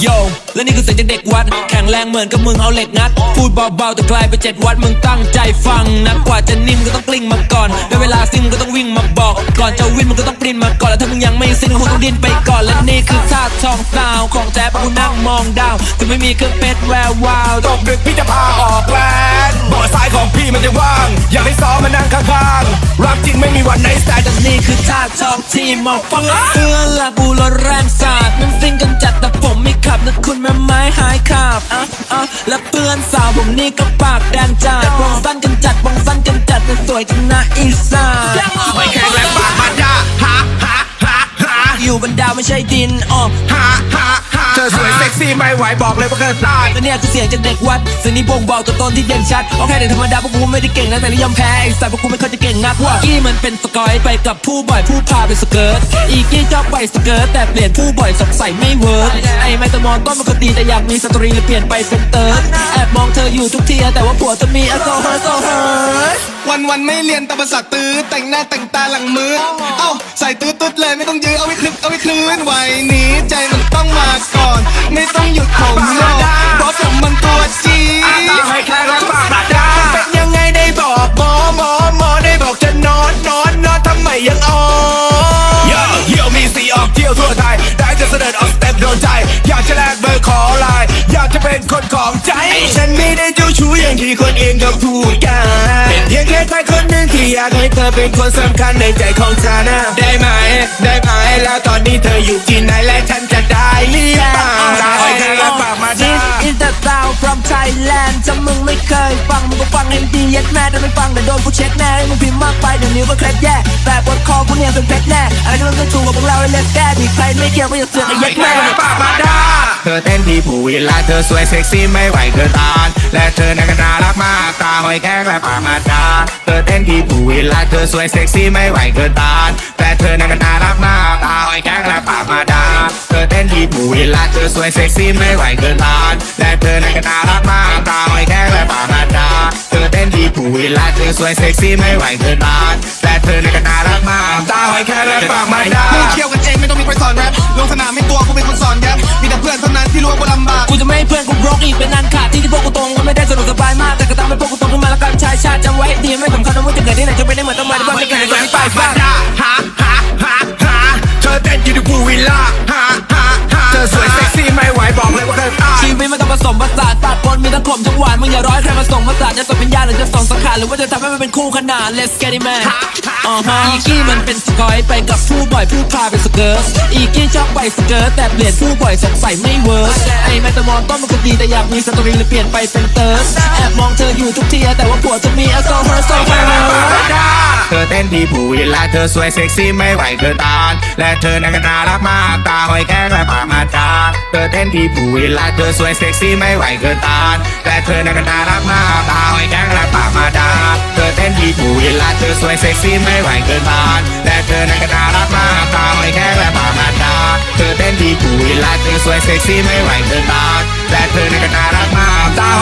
โยและนี่คือเสียงจากเด็กวัด แข็งแรงเหมือนกับมึงเอาเหล็กงัด พูดเบาๆแต่กลายเป็นเจ็ดวัดมึงตั้งใจฟังนะกว่าจะนิ่มก็ต้องกลิ้งมาก่อนได้เวลาซิ่งก็ต้องวิ่งมาบอก ก่อนจะวิ่งมึงก็ต้องปรินมาก่อนแล้วถ้ามึงยังไม่ซิ่งก็คงต้องดินไปก่อนและนี่คือท่าทองสาวของแจ๊บกูนั่งมองดาวถึงไม่มีเครื่องเพชรแวววาวตกดึกพี่จะพาออกแลนด์เบาะซ้ายของพี่มันจะว่าง อยากให้ซ้อมมานั่งข้างๆรักจริงไม่มีวันไหนสายแต่นี่คือท่าทองที่มองฟังเพื่อนละบูรถแรงสาดมันซิ่งกันจัดแต่ผมไม่ขับ นะคุณแม่ไม้หายขาบอะอะและเพื่อนสาวผมนี่ก็ปากแดงจัดวงสั้นกันจัดวงสั้นกันจัดแต่สวยจังนะอีสานไม่แข็งแรงปากมันยาฮาฮาฮาฮาอยู่บนดาว ไม่ใช่ดินอ๋อฮาฮาฮาเธอสวยเซ็กซี่ไม่ไหวบอกเลยว่าเกินต้านและเนี่ยคือเสียงจากเด็กวัดเสียงนี้บ่งบอกตัวตนที่เด่นชัดโอเคเด็กธรรมดาพวกกูไม่ได้เก่งนะแต่นิยมแพ้ไอ้สายพวกกูไม่ค่อยจะเก่งนักว่ากี้มันเป็นสกอยไปกับผู้บ่อยผู้พาเป็นสเกิร์ตอีกี้ชอบไปสเกิร์ตแต่เปลี่ยนผู้บ่อยสงสัยไม่เวิร์กไอ้ไม่ตะมอนต้นมันก็ดีแต่อยากมีสตรีเลยเปลี่ยนไปเป็นเติร์ดแอบมองเธออยู่ทุกทีแต่ว่าผัวจะมีอโซเฮอร์โซเฮอร์วันวันๆไม่เรียนแต่ภาษาตื้อแต่งหน้าแต่งตาหลังมือเอ้าใส่ตื้อตุ๊ดเลยไม่ต้องยื้อเอาไว้คลึกเอาไว้คลื่เล่นไหวหนี้ใจมันต้องมาก่อน ไม่ต้องหยุดผมหรอกเพราะผมมันตัวจีไม่แข็งแรงปากมันยาเป็นยังไงได้บอกหมอหมอหมอได้บอกจะนอนนอนนอนทำไมยังอ่อนเยอะเหี่ยวมีสีออกเที่ยวทั่วไทย ได้จะเสด็จออกสเต็ปโดนใจ อยากจะแลกเบอร์ขอไลน์อยากจะเป็นคนของใจ ฉันไม่ได้เจ้าชู้อย่างที่คนอื่นเขาพูดกันเป็นเพียงแค่ใคร ที่อยากให้เธอเป็นคนสำคัญในใจของฉันนะได้ไหม ได้ไหมแล้วตอนนี้เธออยู่ที่ไหนและฉันจะได้หรือเปล่าได้แค่รับปากมาได้ This is the sound from Thailand ถ้ามึงไม่เคยฟังมึงก็ฟังให้ดีเย็ดแม่ถ้าไม่ฟังเดี๋ยวโดนกูเช็คแน่ให้มึงพิมพ์มากไปเดี๋ยวนิ้วก็เคล็ดแย่แต่บนคอกูเนี่ยเป็นเพชรแน่อะไรที่มันไม่ถูกกับพวกเราเลยเลสแก้ดีใครไม่เกี่ยวก็อย่าเสือกไอ้เย็ดแม่ปากมาดาเธอเต้นที่ผู้วิลาเธอสวยเซ็กซี่ไม่ไหวเกินต้านและเธอนั้นก็น่ารักมากตาหอยแข้งและปากมาดา เธอเต้นที่ผู้วิลาเธอสวยเซ็กซี่ไม่ไหวเกินต้านแต่เธอนั้นก็น่ารักมากตาหอยแข้งและปากมาดาเธอเต้นที่ผู้วิลาเธอสวยเซ็กซี่ไม่ไหวเกินต้านและเธอนั้นก็น่ารักมากตาหอยแข้งและปากมาดาเธอเต้นที่ผู้วิลาเธอสวยเซ็กซี่ไม่ไหวเกินต้านแต่เธอนั้นก็น่ารักมากตาหอยแข้งและปากมาดามึงเคี่ยวกันเองไม่ต้องมีใครสอนแรปลงสนามไม่ตัวกูเป็นคนสอนแรปมีแต่เพื่อนเท่านั้นที่รู้ว่ากูลำบากกูจะไม่ให้เพื่อนกูบล็อกอีกเป็นนันขาดที่ที่พวกกูตรงก็ไม่ได้สนุกสบายมาก ชาติจำไว้ดีไม่สำคัญว่าจะเกิดที่ไหนจะเหมือน หรือว่าจะทำให้มันเป็นคู่ขนาน Let's get it man อ๋อฮะอีกี้มันเป็นสกอยไปกับผู้บ่อยผู้พาเป็นสเกิร์ตอีกี้ชอบไปสเกิร์ตแต่เปลี่ยนผู้บ่อยสงสัยไม่เวิร์กไอ้แมตามอนต้นมันก็ดีแต่อยากมีสตอรี่เลยเปลี่ยนไปเป็นเติร์ดแอบมองเธออยู่ทุกทีแต่ว่าผัวจะมีอโซเฮอร์โซเฮอร์เธอเต้นที่ผู้วิลล่าเธอสวยเซ็กซี่ไม่ไหวเกินต้านและเธอนั้นก็น่ารักมากตาหอยแข้งและปากมาดาเธอเต้นที่ผู้วิลล่าเธอสวยเซ็กซี่ไม่ไหวเกินต้านและเธอนั้นก็น่ารักมาก เต้นที่ผู้วิลล่าเธอสวยเซ็กซี่ไม่ไหวเกินต้านแต่เธอนั้นก็น่ารักมากตาหอยแข้งและปากมาดาเธอเต้นที่ผู้วิลล่าเธอสวยเซ็กซี่ไม่ไหวเกินต้านแต่เธอนั้นก็น่ารักมากตาหอยแข้งและปากมาดา